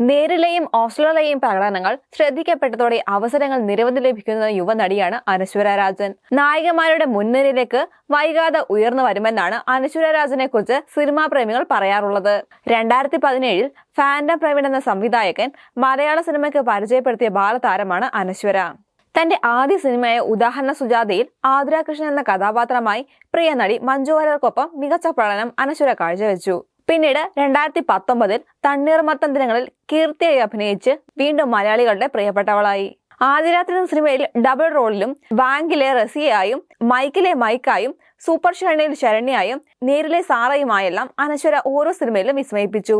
നേരിലെയും ഓസ്ട്രേലിയയിലെയും പ്രകടനങ്ങൾ ശ്രദ്ധിക്കപ്പെട്ടതോടെ അവസരങ്ങൾ നിരവധി ലഭിക്കുന്ന യുവനടിയാണ് അനശ്വര രാജൻ. നായികമാരുടെ മുൻനിരയിലേക്ക് വൈകാതെ ഉയർന്നു വരുമെന്നാണ് അനശ്വര രാജനെ കുറിച്ച് സിനിമാ പ്രേമികൾ പറയാറുള്ളത്. രണ്ടായിരത്തി പതിനേഴിൽ ഫാൻഡം പ്രവീൺ എന്ന സംവിധായകൻ മലയാള സിനിമയ്ക്ക് പരിചയപ്പെടുത്തിയ ബാലതാരമാണ് അനശ്വര. തന്റെ ആദ്യ സിനിമയായ ഉദാഹരണ സുജാതയിൽ ആതിര കൃഷ്ണൻ എന്ന കഥാപാത്രമായി പ്രിയ നടി മഞ്ജു വാര്യർക്കൊപ്പം മികച്ച പ്രകടനം അനശ്വര കാഴ്ചവെച്ചു. പിന്നീട് രണ്ടായിരത്തി പത്തൊമ്പതിൽ തണ്ണീർമത്തൻ ദിനങ്ങളിൽ കീർത്തിയായി അഭിനയിച്ച് വീണ്ടും മലയാളികളുടെ പ്രിയപ്പെട്ടവളായി. ആദിരാത്രി സിനിമയിൽ ഡബിൾ റോളിലും ബാങ്കിലെ റസിയയായും മൈക്കിലെ മൈക്കായും സൂപ്പർ ഷരണിയിൽ ശരണ്യായും നേരിലെ സാറയുമായെല്ലാം അനശ്വര ഓരോ സിനിമയിലും വിസ്മയിപ്പിച്ചു.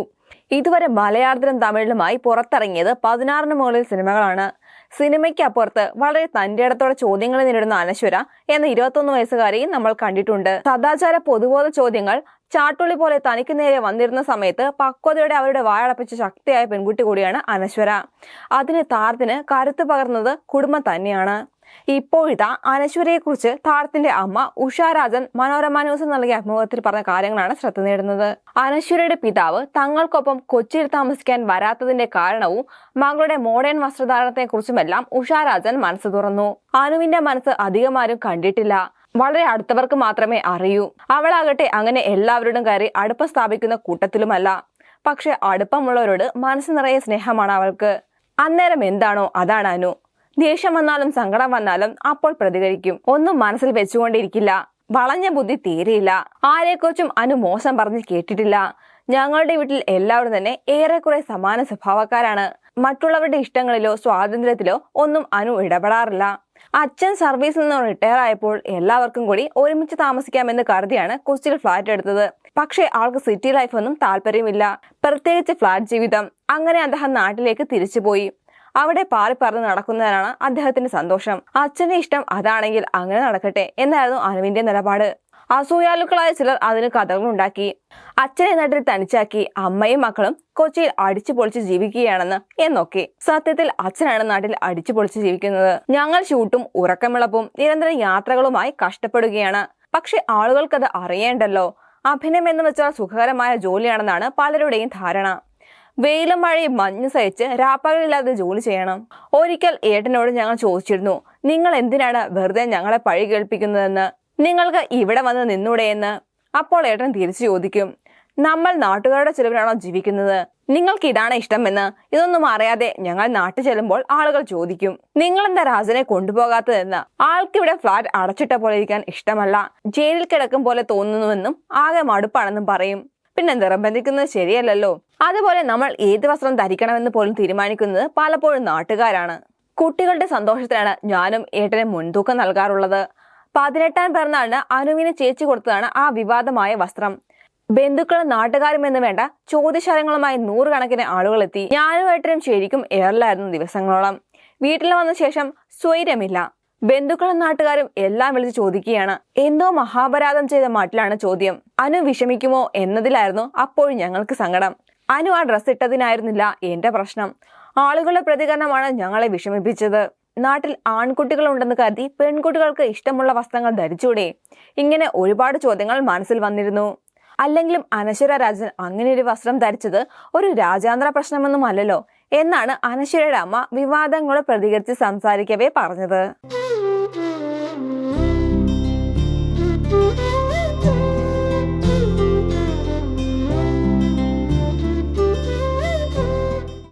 ഇതുവരെ മലയാളത്തിലും തമിഴിലുമായി പുറത്തിറങ്ങിയത് പതിനാറിന് മുകളിൽ സിനിമകളാണ്. സിനിമയ്ക്ക് അപ്പുറത്ത് വളരെ തന്റെ ഇടത്തോടെ ചോദ്യങ്ങൾ നേരിടുന്ന അനശ്വര എന്ന ഇരുപത്തൊന്ന് വയസ്സുകാരെയും നമ്മൾ കണ്ടിട്ടുണ്ട്. സദാചാര പൊതുബോധ ചോദ്യങ്ങൾ ചാട്ടുള്ളി പോലെ തനിക്ക് നേരെ വന്നിരുന്ന സമയത്ത് പക്വതയോടെ അവരുടെ വായടപ്പിച്ച ശക്തിയായ പെൺകുട്ടി കൂടിയാണ് അനശ്വര. അതിന് താരത്തിന് കരുത്ത് പകർന്നത് കുടുംബം തന്നെയാണ്. ഇപ്പോഴിതാ അനശ്വരയെക്കുറിച്ച് താരത്തിന്റെ അമ്മ ഉഷാരാജൻ മനോരമ ന്യൂസ് നൽകിയ അഭിമുഖത്തിൽ പറഞ്ഞ കാര്യങ്ങളാണ് ശ്രദ്ധ നേടുന്നത്. അനശ്വരയുടെ പിതാവ് തങ്ങൾക്കൊപ്പം കൊച്ചിയിൽ താമസിക്കാൻ വരാത്തതിന്റെ കാരണവും മകളുടെ മോഡേൺ വസ്ത്രധാരണത്തെക്കുറിച്ചുമെല്ലാം ഉഷാരാജൻ മനസ്സ് തുറന്നു. അനുവിന്റെ മനസ്സ് അധികമാരും കണ്ടിട്ടില്ല. വളരെ അടുത്തവർക്ക് മാത്രമേ അറിയൂ. അവളാകട്ടെ അങ്ങനെ എല്ലാവരോടും കയറി അടുപ്പം സ്ഥാപിക്കുന്ന കൂട്ടത്തിലുമല്ല. പക്ഷെ അടുപ്പമുള്ളവരോട് മനസ്സ് നിറയെ സ്നേഹമാണ് അവൾക്ക്. അന്നേരം എന്താണോ അതാണ് അനു. ദേഷ്യം വന്നാലും സങ്കടം വന്നാലും അപ്പോൾ പ്രതികരിക്കും. ഒന്നും മനസ്സിൽ വെച്ചുകൊണ്ടിരിക്കില്ല. വളഞ്ഞ ബുദ്ധി തീരെയില്ല. ആരെക്കുറിച്ചും അനു മോശം പറഞ്ഞ് കേട്ടിട്ടില്ല. ഞങ്ങളുടെ വീട്ടിൽ എല്ലാവരും തന്നെ ഏറെക്കുറെ സമാന സ്വഭാവക്കാരാണ്. മറ്റുള്ളവരുടെ ഇഷ്ടങ്ങളിലോ സ്വാതന്ത്ര്യത്തിലോ ഒന്നും അനു ഇടപെടാറില്ല. അച്ഛൻ സർവീസിൽ നിന്ന് റിട്ടയർ ആയപ്പോൾ എല്ലാവർക്കും കൂടി ഒരുമിച്ച് താമസിക്കാമെന്ന് കരുതിയാണ് കൊച്ചിയിൽ ഫ്ലാറ്റ് എടുത്തത്. പക്ഷേ ആൾക്ക് സിറ്റി ലൈഫൊന്നും താല്പര്യമില്ല. പ്രത്യേകിച്ച് ഫ്ലാറ്റ് ജീവിതം. അങ്ങനെ അദ്ദേഹം നാട്ടിലേക്ക് തിരിച്ചുപോയി. അവിടെ പാറിപ്പറന്ന് നടക്കുന്നതിനാണ് അദ്ദേഹത്തിന്റെ സന്തോഷം. അച്ഛന്റെ ഇഷ്ടം അതാണെങ്കിൽ അങ്ങനെ നടക്കട്ടെ എന്നായിരുന്നു അനുവിന്റെ നിലപാട്. അസൂയാലുക്കളായ ചിലർ അതിന് കഥകളുണ്ടാക്കി അച്ഛനെ നാട്ടിൽ തനിച്ചാക്കി അമ്മയും മക്കളും കൊച്ചിയിൽ അടിച്ചു പൊളിച്ച് ജീവിക്കുകയാണെന്ന് എന്നൊക്കെ. സത്യത്തിൽ അച്ഛനാണ് നാട്ടിൽ അടിച്ചു പൊളിച്ച് ജീവിക്കുന്നത്. ഞങ്ങൾ ഷൂട്ടും ഉറക്കമിളപ്പും നിരന്തര യാത്രകളുമായി കഷ്ടപ്പെടുകയാണ്. പക്ഷെ ആളുകൾക്കത് അറിയേണ്ടല്ലോ. അഭിനയം എന്ന് വെച്ചാൽ സുഖകരമായ ജോലിയാണെന്നാണ് പലരുടെയും ധാരണ. വെയിലും മഴയും മഞ്ഞ് സഹിച്ച് രാപ്പകലില്ലാതെ ജോലി ചെയ്യണം. ഒരിക്കൽ ഏട്ടനോട് ഞങ്ങൾ ചോദിച്ചിരുന്നു നിങ്ങൾ എന്തിനാണ് വെറുതെ ഞങ്ങളെ പഴി കേൾപ്പിക്കുന്നതെന്ന്? നിങ്ങൾക്ക് ഇവിടെ വന്ന് നിന്നൂടെയെന്ന്? അപ്പോൾ ഏട്ടൻ തിരിച്ചു ചോദിക്കും നമ്മൾ നാട്ടുകാരുടെ ചിലവിലാണോ ജീവിക്കുന്നത്? നിങ്ങൾക്ക് ഇതാണ് ഇഷ്ടമെന്ന്? ഇതൊന്നും അറിയാതെ ഞങ്ങൾ നാട്ടിൽ ചെല്ലുമ്പോൾ ആളുകൾ ചോദിക്കും നിങ്ങൾ എന്താ രാജനെ കൊണ്ടുപോകാത്തതെന്ന്? ആൾക്കിവിടെ ഫ്ലാറ്റ് അടച്ചിട്ട പോലെ ഇരിക്കാൻ ഇഷ്ടമല്ല. ജയിലിൽ കിടക്കും പോലെ തോന്നുന്നുവെന്നും ആകെ മടുപ്പാണെന്നും പറയും. പിന്നെ നിർബന്ധിക്കുന്നത് ശരിയല്ലല്ലോ. അതുപോലെ നമ്മൾ ഏത് വസ്ത്രം ധരിക്കണമെന്ന് പോലും തീരുമാനിക്കുന്നത് പലപ്പോഴും നാട്ടുകാരാണ്. കുട്ടികളുടെ സന്തോഷത്തിനാണ് ഞാനും ഏട്ടന് മുൻതൂക്കം നൽകാറുള്ളത്. പതിനെട്ടാം പിറന്നാളിന് അനുവിന് ചേച്ചി കൊടുത്തതാണ് ആ വിവാദമായ വസ്ത്രം. ബന്ധുക്കളും നാട്ടുകാരും എന്ന് വേണ്ട ചോദ്യശാലങ്ങളുമായി നൂറുകണക്കിന് ആളുകൾ എത്തി. ഞാനും ഏട്ടനും ശരിക്കും ഏറിലായിരുന്നു ദിവസങ്ങളോളം. വീട്ടിൽ വന്ന ശേഷം സ്വൈര്യമില്ല. ബന്ധുക്കളും നാട്ടുകാരും എല്ലാം വിളിച്ച് ചോദിക്കുകയാണ്. എന്തോ മഹാപരാധം ചെയ്ത മട്ടിലാണ് ചോദ്യം. അനു വിഷമിക്കുമോ എന്നതിലായിരുന്നു അപ്പോൾ ഞങ്ങൾക്ക് സങ്കടം. അനു ആ ഡ്രസ് ഇട്ടതിനായിരുന്നില്ല എന്റെ പ്രശ്നം. ആളുകളുടെ പ്രതികരണമാണ് ഞങ്ങളെ വിഷമിപ്പിച്ചത്. നാട്ടിൽ ആൺകുട്ടികൾ ഉണ്ടെന്ന് കരുതി പെൺകുട്ടികൾക്ക് ഇഷ്ടമുള്ള വസ്ത്രങ്ങൾ ധരിച്ചൂടെ? ഇങ്ങനെ ഒരുപാട് ചോദ്യങ്ങൾ മനസ്സിൽ വന്നിരുന്നു. അല്ലെങ്കിലും അനശ്വര രാജൻ അങ്ങനെ ഒരു വസ്ത്രം ധരിച്ചത് ഒരു രാജാന്തര പ്രശ്നമൊന്നും അല്ലല്ലോ എന്നാണ് അനശ്വരയുടെ അമ്മ വിവാദങ്ങളോട് പ്രതികരിച്ച് സംസാരിക്കവേ പറഞ്ഞത്.